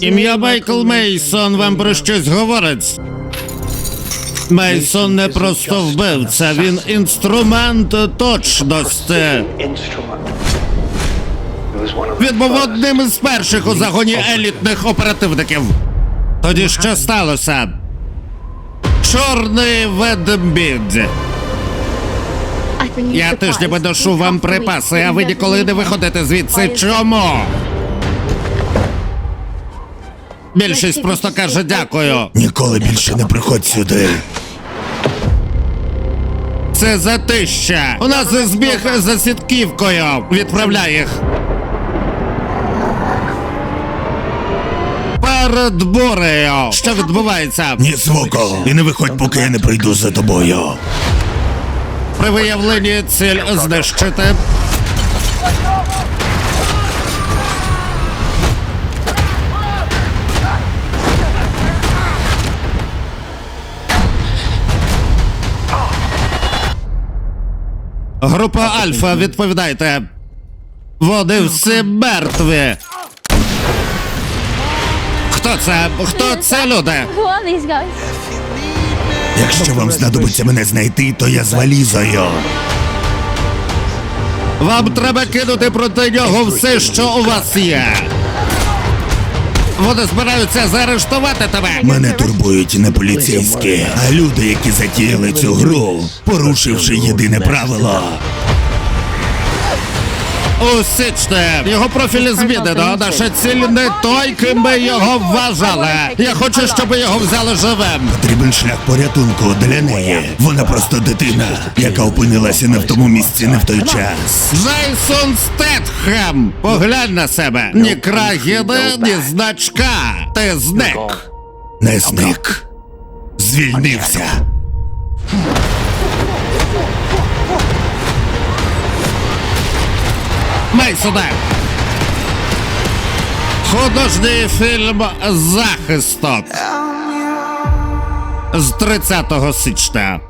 Ім'я Майкл Мейсон вам про щось говорить. Мейсон не просто вбивця, він інструмент точності. Він був одним із перших у загоні елітних оперативників. Тоді що сталося? Чорний ведмідь. Я тижнями дошу вам припаси, а ви ніколи не виходите звідси. Чому? Більшість просто каже дякую. Ніколи більше не приходь сюди. Це затища. У нас збіг за сітківкою. Відправляй їх. Перед бурею. Що відбувається? Ні звуку. І не виходь, поки я не прийду за тобою. При виявленні ціль знищити. Група Альфа, відповідайте. Вони всі мертві. Хто це? Хто це люди? Who are these guys? Якщо вам знадобиться мене знайти, то я з валізою. Вам треба кинути проти нього все, що у вас є. Вони збираються заарештувати тебе. Мене турбують не поліцейські, а люди, які затіяли цю гру, порушивши єдине правило. Усічте, його профіль змінено. Наша ціль не той, ким ми його вважали. Я хочу, щоб його взяли живим. Потрібен шлях порятунку для неї. Вона просто дитина, яка опинилася не в тому місці, не в той час. Джейсон Стетхем! Поглянь на себе. Ні крагіни, ні значка. Ти зник. Не зник. Звільнився. Мейсоне. Художній фільм Захисток з 30 січня.